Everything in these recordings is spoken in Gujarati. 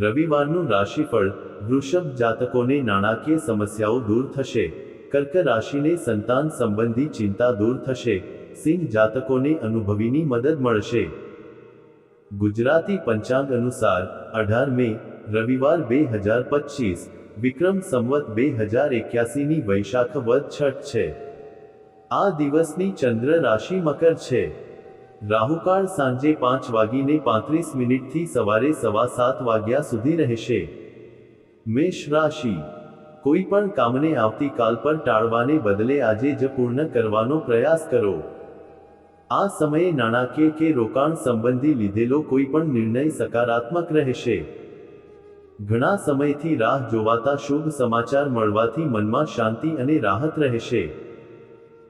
રવિવારનું રાશિફળ વૃષભ જાતકોને નાણાકીય સમસ્યાઓ દૂર થશે. કર્ક રાશિને સંતાન સંબંધી ચિંતા દૂર થશે. સિંહ જાતકોને અનુભવીની મદદ મળશે. ગુજરાતી પંચાંગ અનુસાર અઢાર મે રવિવાર બે હજાર પચીસ, વિક્રમ સંવત બે હજાર એક્યાસીની વૈશાખ વધ છઠ છે. આ દિવસની ચંદ્ર રાશિ મકર છે. રાહુકાળ સાંજે પાંચ વાગીને પાંત્રીસ મિનિટથી સવારે સવા સાત વાગ્યા સુધી રહેશે. મેષ રાશિ. કોઈ પણ કામને આવતીકાલ પર ટાળવાને બદલે આજે જ પૂર્ણ કરવાનો પ્રયાસ કરો. આ સમયે નાણાકીય કે રોકાણ સંબંધી લીધેલો કોઈ પણ નિર્ણય સકારાત્મક રહેશે. ઘણા સમયથી રાહ જોવાતા શુભ સમાચાર મળવાથી મનમાં શાંતિ અને રાહત રહેશે.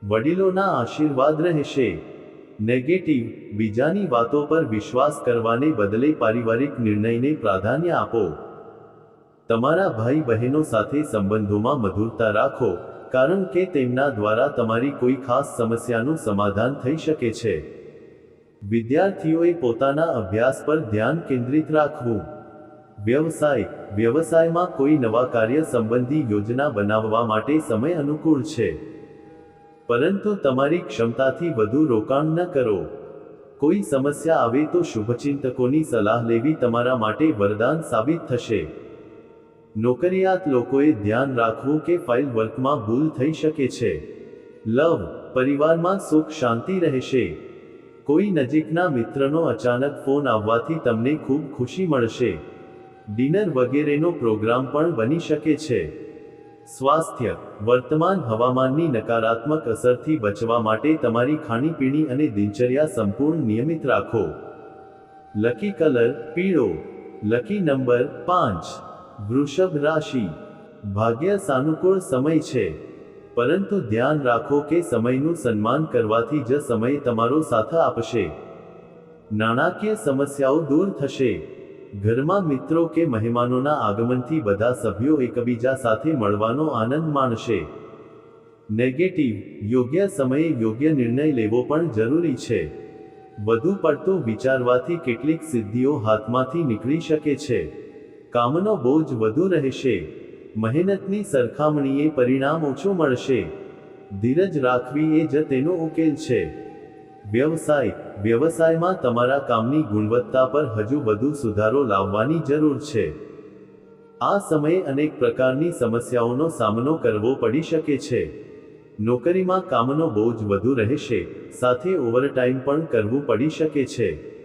વડીલોના આશીર્વાદ રહેશે. નેગેટિવ, બીજાની વાતો પર વિશ્વાસ કરવાને બદલે પારિવારિક નિર્ણયને પ્રાધાન્ય આપો. તમારા ભાઈ બહેનો સાથે સંબંધોમાં મધુરતા રાખો, કારણ કે તેમના દ્વારા તમારી કોઈ ખાસ સમસ્યાનું સમાધાન થઈ શકે છે. વિદ્યાર્થીઓએ પોતાના અભ્યાસ પર ધ્યાન કેન્દ્રિત રાખવું. વ્યવસાય, વ્યવસાયમાં કોઈ નવા કાર્ય સંબંધી યોજના બનાવવા માટે સમય અનુકૂળ છે. પરંતુ તમારી ક્ષમતાથી વધુ રોકાણ ન કરો. કોઈ સમસ્યા આવે તો શુભચિંતકોની સલાહ લેવી તમારા માટે વરદાન સાબિત થશે. નોકરિયાત લોકોએ ધ્યાન રાખવું કે ફાઇલ વર્કમાં ભૂલ થઈ શકે છે. લવ, પરિવારમાં સુખ શાંતિ રહેશે. કોઈ નજીકના મિત્રનો અચાનક ફોન આવવાથી તમને ખૂબ ખુશી મળશે. ડિનર વગેરેનો પ્રોગ્રામ પણ બની શકે છે. સ્વાસ્થ્ય, વર્તમાન હવામાનની નકારાત્મક અસરથી બચવા માટે તમારી ખાણીપીણી અને દિનચર્યા સંપૂર્ણ નિયમિત રાખો. લકી કલર, પીળો. લકી નંબર, પાંચ. વૃષભ રાશિ. ભાગ્ય સાનુકૂળ સમય છે. પરંતુ ધ્યાન રાખો કે સમયનું સન્માન કરવાથી જ સમય તમારો સાથ આપશે. નાણાકીય સમસ્યાઓ દૂર થશે. ઘરમાં મિત્રો કે મહેમાનોના આગમનથી બધા સભ્યો એકબીજા સાથે મળવાનો આનંદ માણશે. નેગેટિવ યોગ્ય સમયે યોગ્ય નિર્ણય લેવો પણ જરૂરી છે. વધુ પડતું વિચારવાથી કેટલીક સિદ્ધિઓ હાથમાંથી નીકળી શકે છે. કામનો બોજ વધુ રહેશે. મહેનતની સરખામણીએ પરિણામ ઓછું મળશે. ધીરજ રાખવી એ જ તેનો ઉકેલ છે. વ્યવસાય. વ્યવસાયમાં તમારા કામની ગુણવત્તા પર હજુ વધુ સુધારો લાવવાની જરૂર છે. આ સમયે અનેક પ્રકારની સમસ્યાઓનો સામનો કરવો પડી શકે છે. નોકરીમાં કામનો બોજ વધુ રહેશે, સાથે ઓવરટાઈમ પણ કરવું પડી શકે છે.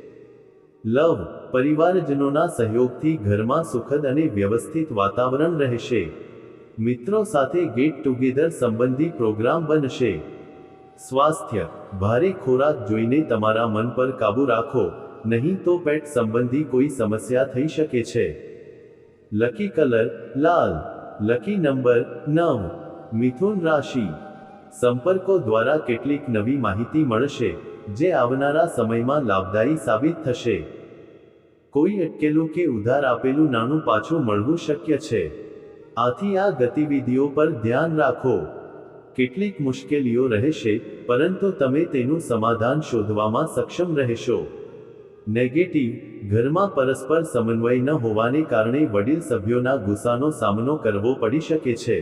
લવ, પરિવારજનોના સહયોગથી ઘરમાં સુખદ અને વ્યવસ્થિત વાતાવરણ રહેશે. મિત્રો સાથે ગેટ ટુગેધર સંબંધી પ્રોગ્રામ બનશે. સ્વાસ્થ્ય. ભારે ખોરાક જોઈને તમારા મન પર કાબુ રાખો. નહીં તો પેટ સંબંધી કોઈ સમસ્યા થઈ શકે છે. લકી કલર લાલ. લકી નંબર નવ. મિથુન રાશિ. સંપર્કો દ્વારા કેટલીક નવી માહિતી મળશે, જે આવનારા સમયમાં લાભદાયી સાબિત થશે. કોઈ અટકેલું કે ઉધાર આપેલું નાણું પાછું મળવું શક્ય છે. આથી આ ગતિવિધિઓ પર ધ્યાન રાખો. કેટલીક મુશ્કેલીઓ રહેશે, પરંતુ તમે તેનું સમાધાન શોધવામાં સક્ષમ રહેશો. નેગેટિવ, ઘરમાં પરસ્પર સમન્વય ન હોવાને કારણે વડીલ સભ્યોના ગુસ્સાનો સામનો કરવો પડી શકે છે.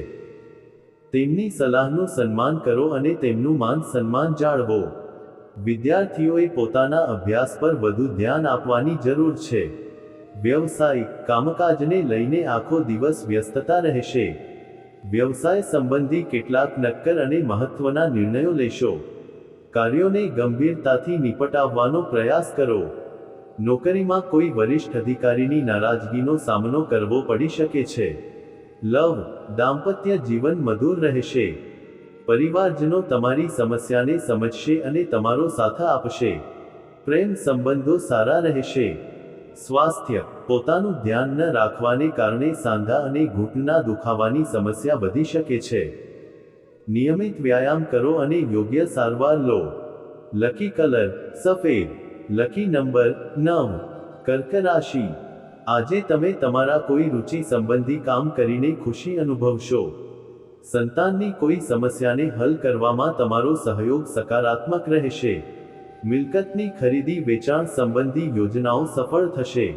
તેમની સલાહનું સન્માન કરો અને તેમનું માન સન્માન જાળવો. વિદ્યાર્થીઓએ પોતાના અભ્યાસ પર વધુ ધ્યાન આપવાની જરૂર છે. વ્યવસાય કામકાજને લઈને આખો દિવસ વ્યસ્તતા રહેશે. વ્યવસાય સંબંધી કેટલાક નક્કર અને મહત્વના નિર્ણયો લેશો. કાર્યોને ગંભીરતાથી નિપટાવવાનો પ્રયાસ કરો. નોકરીમાં કોઈ વરિષ્ઠ અધિકારીની નારાજગીનો સામનો કરવો પડી શકે છે. લવ, દાંપત્ય જીવન મધુર રહેશે. પરિવારજનો તમારી સમસ્યાને સમજશે અને તમારો સાથ આપશે. પ્રેમ સંબંધો સારા રહેશે. સ્વાસ્થ્ય, પોતાનું ધ્યાન ન રાખવાને કારણે સાંધા અને ઘૂંટના દુખાવાની સમસ્યા વધી શકે છે. નિયમિત વ્યાયામ કરો અને યોગ્ય સારવાર લો. લકી કલર, સફેદ. લકી નંબર, નવ. કર્ક રાશિ આજે તમે તમારા કોઈ રુચિ સંબંધી કામ કરીને ખુશી અનુભવશો. સંતાનની કોઈ સમસ્યાને હલ કરવામાં તમારો સહયોગ સકારાત્મક રહેશે. મિલકતની ખરીદી વેચાણ સંબંધી યોજનાઓ સફળ થશે.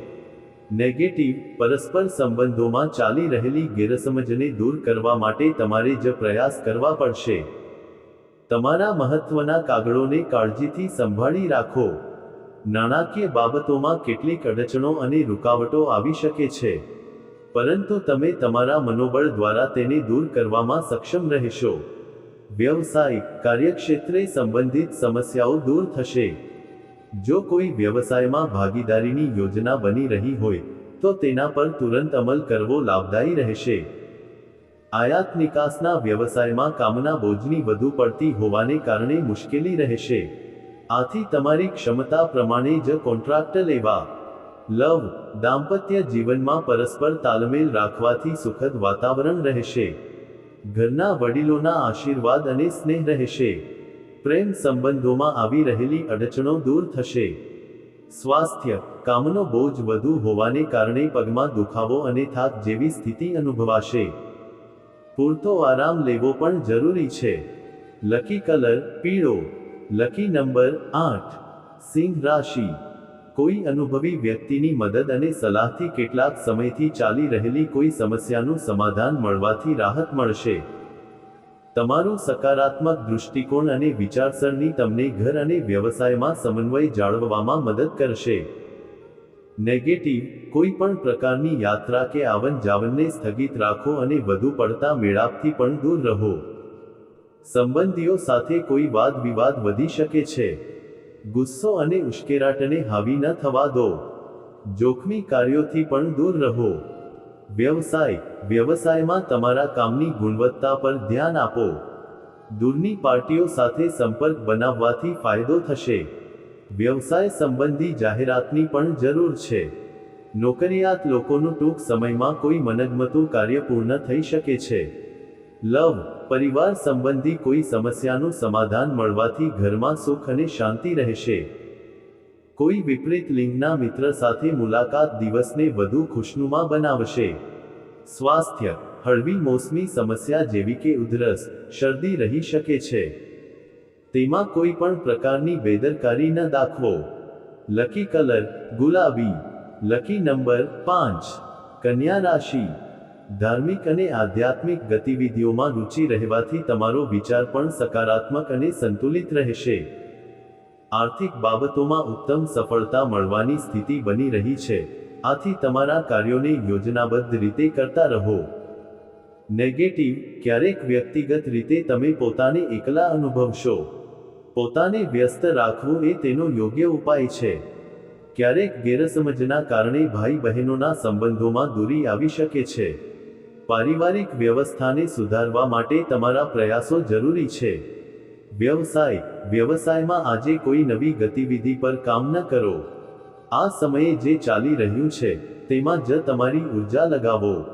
નેગેટિવ, પરસ્પર સંબંધોમાં ચાલી રહેલી ગેરસમજને દૂર કરવા માટે તમારે જ પ્રયાસ કરવા પડશે. તમારા મહત્વના કાગળોને કાળજીથી સંભાળી રાખો. નાણાકીય બાબતોમાં કેટલીક અડચણો અને રૂકાવટો આવી શકે છે. પરંતુ તમે તમારા મનોબળ દ્વારા તેને દૂર કરવામાં સક્ષમ રહેશો. વ્યવસાય, કાર્યક્ષેત્રે સંબંધિત સમસ્યાઓ દૂર થશે. જો કોઈ વ્યવસાયમાં ભાગીદારીની યોજના બની રહી હોય, તો તેના પર તુરંત અમલ કરવો લાભદાયી રહેશે. આયાત નિકાસના વ્યવસાયમાં કામના બોજની વધુ પડતી હોવાને કારણે મુશ્કેલી રહેશે. આથી તમારી ક્ષમતા પ્રમાણે જ કોન્ટ્રાક્ટ લેવા. લવ, દાંપત્ય જીવનમાં પરસ્પર તાલમેલ રાખવાથી સુખદ વાતાવરણ રહેશે. ઘરના વડીલોના આશીર્વાદ અને સ્નેહ રહેશે. પ્રેમ સંબંધોમાં આવી રહેલી અડચણો દૂર થશે. સ્વાસ્થ્ય, કામનો બોજ વધુ હોવાને કારણે પગમાં દુખાવો અને થાક જેવી સ્થિતિ અનુભવાશે. પૂરતો આરામ લેવો પણ જરૂરી છે. લકી કલર, પીળો. લકી નંબર, આઠ. સિંહ રાશિ. કોઈ અનુભવી વ્યક્તિની મદદ અને સલાહથી કેટલાક સમયથી ચાલી રહેલી કોઈ સમસ્યાનું સમાધાન મળવાથી રાહત મળશે. તમારું સકારાત્મક દૃષ્ટિકોણ અને વિચારસરણી તમને ઘર અને વ્યવસાયમાં સમન્વય જાળવવામાં મદદ કરશે. નેગેટિવ, કોઈ પણ પ્રકારની યાત્રા કે આવન જાવનને સ્થગિત રાખો અને વધુ પડતા મેળાપથી પણ દૂર રહો. સંબંધીઓ સાથે કોઈ વાદ વિવાદ વધી શકે છે. ગુસ્સો અને ઉશ્કેરાટને હાવી ન થવા દો. જોખમી કાર્યોથી પણ દૂર રહો. વ્યવસાય, વ્યવસાયમાં તમારા કામની ગુણવત્તા પર ધ્યાન આપો. દૂરની પાર્ટીઓ સાથે સંપર્ક બનાવવાથી ફાયદો થશે. વ્યવસાય સંબંધી જાહેરાતની પણ જરૂર છે. નોકરિયાત લોકોનું ટૂંક સમયમાં કોઈ મનગમતું કાર્ય પૂર્ણ થઈ શકે છે. લવ પરિવાર સંબંધી કોઈ સમસ્યાનું સમાધાન મળવાથી ઘરમાં સુખ અને શાંતિ રહેશે. કોઈ વિપરીત લિંગના મિત્ર સાથે મુલાકાત દિવસને વધુ ખુશનુમા બનાવશે. સ્વાસ્થ્ય. હળવી મોસમી સમસ્યા જેવી કે ઉધરસ, શરદી રહી શકે છે. તેમાં કોઈ પણ પ્રકારની બેદરકારી ન દાખવો. લકી કલર, ગુલાબી. લકી નંબર પાંચ. કન્યા રાશિ. ધાર્મિક અને આધ્યાત્મિક ગતિવિધિઓમાં રુચિ રહેવાથી તમારો વિચાર પણ સકારાત્મક અને સંતુલિત રહેશે. આર્થિક બાબતોમાં ઉત્તમ સફળતા મળવાની સ્થિતિ બની રહી છે. આથી તમારા કાર્યોને યોજનાબદ્ધ રીતે કરતા રહો. નેગેટિવ, ક્યારેક વ્યક્તિગત રીતે તમે પોતાને એકલા અનુભવશો. પોતાને વ્યસ્ત રાખવું એ તેનો યોગ્ય ઉપાય છે. ક્યારેક ગેરસમજના કારણે ભાઈ બહેનોના સંબંધોમાં દૂરી આવી શકે છે. પારિવારિક વ્યવસ્થાને સુધારવા માટે તમારા પ્રયાસો જરૂરી છે. વ્યવસાય. વ્યવસાયમાં આજે કોઈ નવી ગતિવિધિ પર કામ ન કરો. આ સમયે જે ચાલી રહ્યું છે, તેમાં જ તમારી ઊર્જા લગાવો.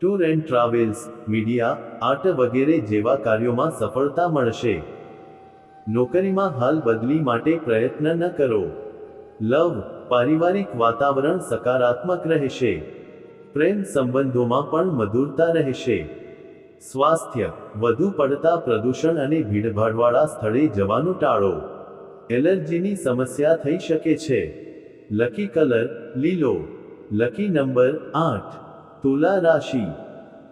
Tour and travels. Media, art વગેરે જેવા કાર્યોમાં સફળતા મળશે. નોકરીમાં હાલ બદલી માટે પ્રયત્ન ન કરો. લવ. પારિવારિક વાતાવરણ સકારાત્મક રહેશે. પ્રેમ સંબંધોમાં પણ મધુરતા રહેશે. સ્વાસ્થ્ય, વધુ પડતા પ્રદૂષણ અને ભીડભાડવાળા સ્થળે જવાનું ટાળો. એલર્જીની સમસ્યા થઈ શકે છે. લકી કલર, લીલો. લકી નંબર, આઠ. તુલા રાશિ.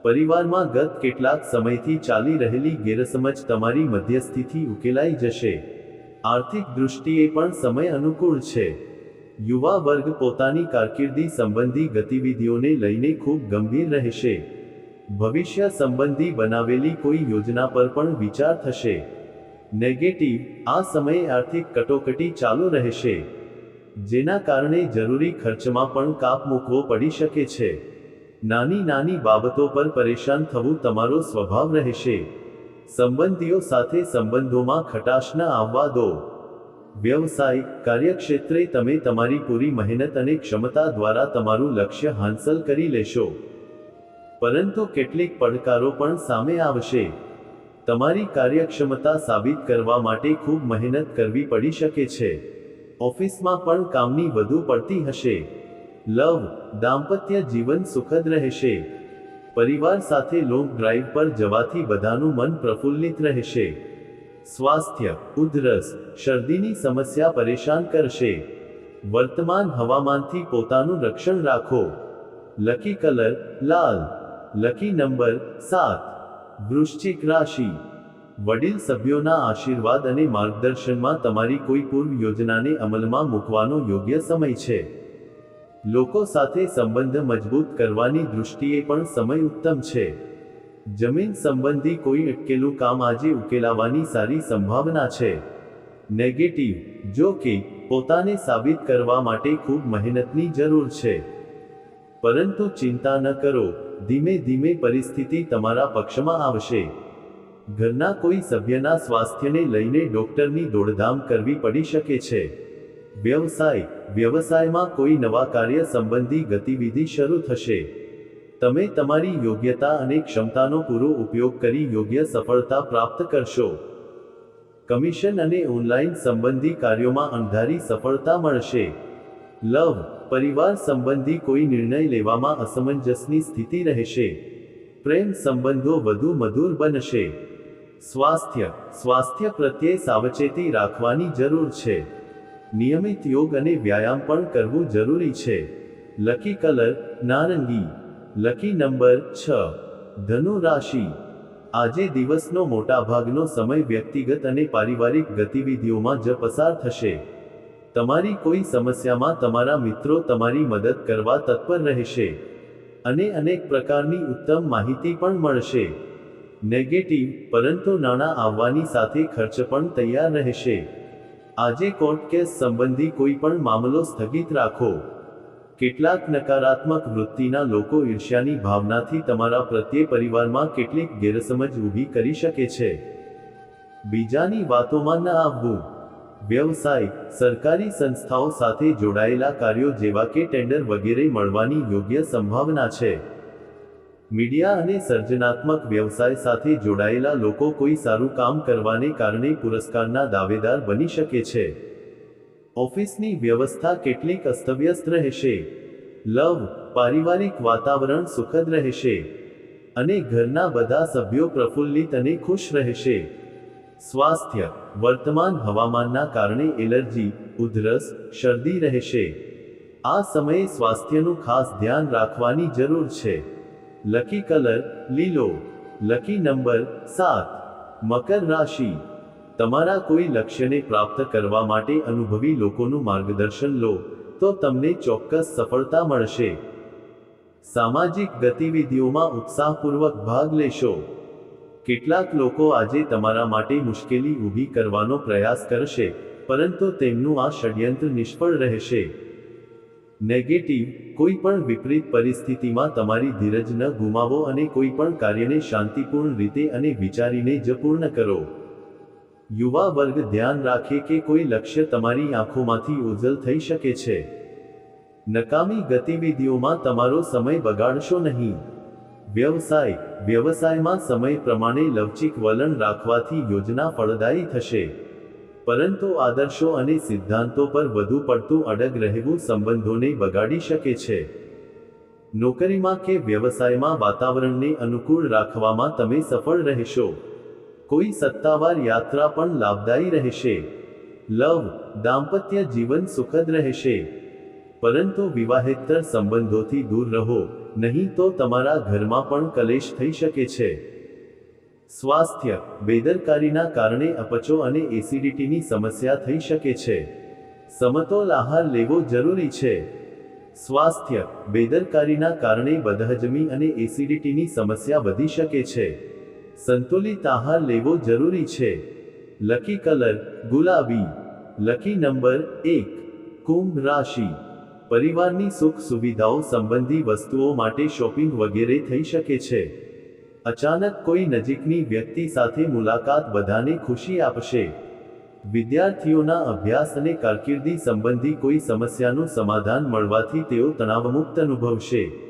પરિવારમાં ગત કેટલાક સમયથી ચાલી રહેલી ગેરસમજ તમારી મધ્યસ્થીથી ઉકેલાઈ જશે. આર્થિક દૃષ્ટિએ પણ સમય અનુકૂળ છે. યુવા વર્ગ પોતાની કારકિર્દી સંબંધી ગતિવિધિઓને લઈને ખૂબ ગંભીર રહેશે. ભવિષ્ય સંબંધી બનાવેલી કોઈ યોજના પર પણ વિચાર થશે. નેગેટિવ, આ સમયે આર્થિક કટોકટી ચાલુ રહેશે. જેના કારણે જરૂરી ખર્ચમાં પણ કાપ મૂકવો પડી શકે છે. નાની નાની બાબતો પર પરેશાન થવું તમારો સ્વભાવ રહેશે. સંબંધીઓ સાથે સંબંધોમાં ખટાશ ન આવવા દો. વ્યવસાય, કાર્યક્ષેત્રે તમે તમારી પૂરી મહેનત અને ક્ષમતા દ્વારા તમારું લક્ષ્ય હાંસલ કરી લેશો. પરંતુ કેટલીક પડકારો પણ સામે આવશે. તમારી કાર્યક્ષમતા સાબિત કરવા માટે ખૂબ મહેનત કરવી પડી શકે છે. ઓફિસમાં પણ કામની વધુ પડતી હશે. લવ, દાંપત્ય જીવન સુખદ રહેશે. પરિવાર સાથે લોંગ ડ્રાઈવ પર જવાથી બધાનું મન પ્રફુલ્લિત રહેશે. સ્વાસ્થ્ય, ઉધરસ, શરદીની સમસ્યા પરેશાન કરશે. વર્તમાન હવામાનથી પોતાનું રક્ષણ રાખો. લકી કલર, લાલ. લકી નંબર, સાત. વૃશ્ચિક રાશિ. વડીલ સભ્યોના આશીર્વાદ અને માર્ગદર્શનમાં તમારી કોઈ પૂર્વ યોજનાને અમલમાં મૂકવાનો યોગ્ય સમય છે. લોકો સાથે સંબંધ મજબૂત કરવાની દૃષ્ટિએ પણ સમય ઉત્તમ છે. જમીન સંબંધી કોઈ અટકેલું કામ આજે ઉકેલાવાની સારી સંભાવના છે. નેગેટિવ, જો કે, પોતાને સાબિત કરવા માટે ખૂબ મહેનતની જરૂર છે. પરંતુ ચિંતા ન કરો, ધીમે ધીમે પરિસ્થિતિ તમારા પક્ષમાં આવશે. ઘરના કોઈ સભ્યના સ્વાસ્થ્યને લઈને ડોક્ટરની દોડધામ કરવી પડી શકે છે. વ્યવસાય, વ્યવસાયમાં કોઈ નવા કાર્ય સંબંધી ગતિવિધિ શરૂ થશે. તમે તમારી યોગ્યતા અને ક્ષમતાનો પૂરો ઉપયોગ કરી યોગ્ય સફળતા પ્રાપ્ત કરશો. કમિશન અને ઓનલાઈન સંબંધી કાર્યોમાં અણધારી સફળતા મળશે. લવ, પરિવાર સંબંધી કોઈ નિર્ણય લેવામાં અસમંજસની સ્થિતિ રહેશે. પ્રેમ સંબંધો વધુ મધુર બનશે. સ્વાસ્થ્ય સ્વાસ્થ્ય પ્રત્યે સાવચેતી રાખવાની જરૂર છે. નિયમિત યોગ અને વ્યાયામ પણ કરવું જરૂરી છે. લકી કલર, નારંગી. લકી નંબર છ. ધનુ રાશિ. આજે દિવસનો મોટાભાગનો સમય વ્યક્તિગત અને પારિવારિક ગતિવિધિઓમાં જ પસાર થશે. તમારી કોઈ સમસ્યામાં તમારા મિત્રો તમારી મદદ કરવા તત્પર રહેશે. અને અનેક પ્રકારની ઉત્તમ માહિતી પણ મળશે. નેગેટિવ પરંતુ નાણાં આવવાની સાથે ખર્ચ પણ તૈયાર રહેશે. આજે કોર્ટ કેસ સંબંધી કોઈ પણ મામલો સ્થગિત રાખો. કેટલાક નકારાત્મક વૃત્તિના લોકો ઈર્ષ્યાની ભાવનાથી તમારા પ્રત્યે પરિવારમાં કેટલીક ગેરસમજ ઊભી કરી શકે છે. બીજાની વાતોમાં ન આવવું. વ્યવસાય, સરકારી સંસ્થાઓ સાથે જોડાયેલા કાર્યો જેવા કે ટેન્ડર વગેરે મળવાની યોગ્ય સંભાવના છે. મીડિયા અને સર્જનાત્મક વ્યવસાય સાથે જોડાયેલા લોકો કોઈ સારું કામ કરવાને કારણે પુરસ્કારના દાવેદાર બની શકે છે. ઓફિસની વ્યવસ્થા કેટલીક અસ્તવ્યસ્ત રહેશે. લવ, પારિવારિક વાતાવરણ સુખદ રહેશે. અને ઘરના બધા સભ્યો પ્રફુલ્લિત અને ખુશ રહેશે. સ્વાસ્થ્ય, વર્તમાન હવામાનના કારણે એલર્જી, ઉધરસ, શરદી રહેશે. આ સમયે સ્વાસ્થ્યનું ખાસ ધ્યાન રાખવાની જરૂર છે. લકી કલર, લીલો. લકી નંબર, સાત. મકર રાશિ. તમારા કોઈ લક્ષ્યને પ્રાપ્ત કરવા માટે અનુભવી લોકોનું માર્ગદર્શન લો, તો તમને ચોક્કસ સફળતા મળશે. સામાજિક ગતિવિધિઓમાં ઉત્સાહપૂર્વક ભાગ લેશો. કેટલાક લોકો આજે તમારા માટે મુશ્કેલી ઊભી કરવાનો પ્રયાસ કરશે, પરંતુ તેમનું આ ષડયંત્ર નિષ્ફળ રહેશે. નેગેટિવ કોઈ પણ વિપરીત પરિસ્થિતિમાં તમારી ધીરજ ન ગુમાવો અને કોઈ પણ કાર્યને શાંતિપૂર્ણ રીતે અને વિચારીને જ પૂર્ણ કરો. યુવા વર્ગ ધ્યાન રાખે કે કોઈ લક્ષ્ય તમારી આંખોમાંથી ઓઝલ થઈ શકે છે. નકામી ગતિવિધિઓમાં તમારો સમય બગાડશો નહીં. વ્યવસાય, વ્યવસાયમાં સમય પ્રમાણે લવચીક વલણ રાખવાથી યોજના ફળદાયી થશે. પરંતુ આદર્શો અને સિદ્ધાંતો પર વધુ પડતું અડગ રહેવું સંબંધોને બગાડી શકે છે. નોકરીમાં કે વ્યવસાયમાં વાતાવરણને અનુકૂળ રાખવામાં તમે સફળ રહેશો. કોઈ સત્તાવાર યાત્રા પણ લાભદાયી રહેશે. લવ, દાંપત્ય જીવન સુખદ રહેશે. પરંતુ વિવાહેતર સંબંધોથી દૂર રહો, નહીં તો તમારા ઘરમાં પણ કલેશ થઈ શકે છે. સ્વાસ્થ્ય, બેદરકારીના કારણે અપચો અને એસિડિટીની સમસ્યા થઈ શકે છે. સમતોલ આહાર લેવો જરૂરી છે. સ્વાસ્થ્ય, બેદરકારીના કારણે બદહજમી અને એસિડિટીની સમસ્યા વધી શકે છે. સંતુલિત આહાર લેવો જરૂરી છે. લકી કલર ગુલાબી. લકી નંબર એક. કુંભ રાશિ. પરિવારની સુખ સુવિધાઓ સંબંધી વસ્તુઓ માટે શોપિંગ વગેરે થઈ શકે છે. અચાનક કોઈ નજીકની વ્યક્તિ સાથે મુલાકાત બધાને ખુશી આપશે. વિદ્યાર્થીઓના અભ્યાસ અને કારકિર્દી સંબંધી કોઈ સમસ્યાનું સમાધાન મળવાથી તેઓ તણાવમુક્ત અનુભવશે.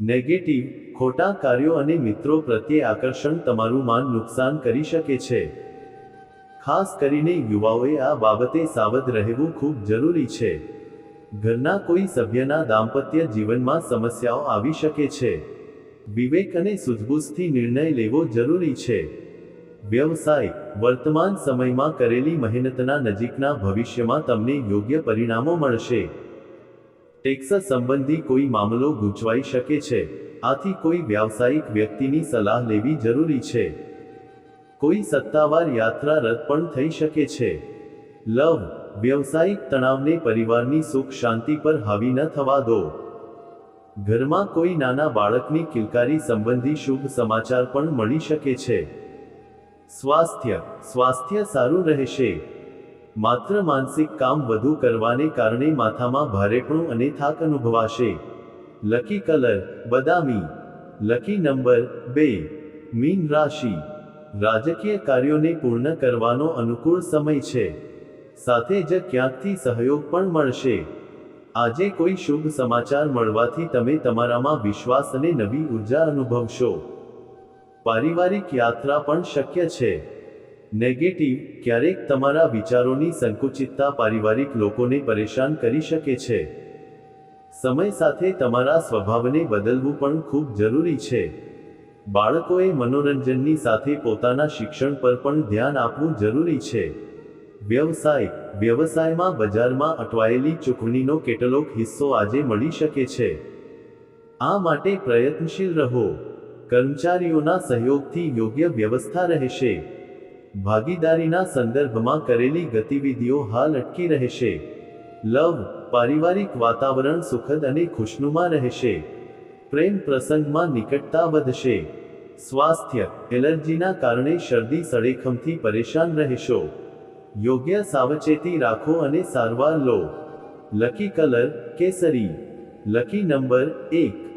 નેગેટિવ, ખોટા કાર્યો અને મિત્રો પ્રત્યે આકર્ષણ તમારું માન નુકસાન કરી શકે છે. ખાસ કરીને યુવાઓએ આ બાબતે સાવધ રહેવું ખૂબ જરૂરી છે. ઘરના કોઈ સભ્યના દાંપત્ય જીવનમાં સમસ્યાઓ આવી શકે છે. વિવેક અને સૂઝબૂઝથી નિર્ણય લેવો જરૂરી છે. વ્યવસાય, વર્તમાન સમયમાં કરેલી મહેનતના નજીકના ભવિષ્યમાં તમને યોગ્ય પરિણામો મળશે. ટેક્સ સંબંધી કોઈ મામલો ગૂંચવાઈ શકે છે. આથી કોઈ વ્યાવસાયિક વ્યક્તિની સલાહ લેવી જરૂરી છે. કોઈ સત્તાવાર યાત્રા રદ પણ થઈ શકે છે. લવ, વ્યવસાયિક તણાવને પરિવારની સુખ શાંતિ પર હાવી ન થવા દો. ઘરમાં કોઈ નાના બાળકની કિલકારી સંબંધી શુભ સમાચાર પણ મળી શકે છે. સ્વાસ્થ્ય સ્વાસ્થ્ય સારું રહેશે. માત્ર માનસિક કામ વધુ કરવાને કારણે માથામાં ભારેપણું અને થાક અનુભવાશે. લકી કલર, બદામી. લકી નંબર, બે. મીન રાશિ. રાજકીય કાર્યોને પૂર્ણ કરવાનો અનુકૂળ સમય છે. સાથે જ ક્યાંકથી સહયોગ પણ મળશે. આજે કોઈ શુભ સમાચાર મળવાથી તમે તમારામાં વિશ્વાસ અને નવી ઊર્જા અનુભવશો. પારિવારિક યાત્રા પણ શક્ય છે. નેગેટિવ ક્યારેક તમારા વિચારોની સંકુચિતતા પારિવારિક લોકોને પરેશાન કરી શકે છે. સમય સાથે તમારા સ્વભાવને બદલવું પણ ખૂબ જરૂરી છે. બાળકોએ મનોરંજનની સાથે પોતાના શિક્ષણ પર પણ ધ્યાન આપવું જરૂરી છે. વ્યવસાય, વ્યવસાયમાં બજારમાં અટવાયેલી ચૂકવણીનો કેટલોક હિસ્સો આજે મળી શકે છે. આ માટે પ્રયત્નશીલ રહો. કર્મચારીઓના સહયોગથી યોગ્ય વ્યવસ્થા રહેશે. ભાગીદારીના સંદર્ભમાં કરેલી ગતિવિધિઓ હાલ અટકી રહેશે. લવ, પારિવારિક વાતાવરણ સુખદ અને ખુશનુમા રહેશે. પ્રેમ પ્રસંગમાં નિકટતા વધશે. સ્વાસ્થ્ય, એલર્જીના કારણે શરદી સળેખમથી પરેશાન રહેશો. યોગ્ય સાવચેતી રાખો અને સારવાર લો. લકી કલર, કેસરી. લકી નંબર એક.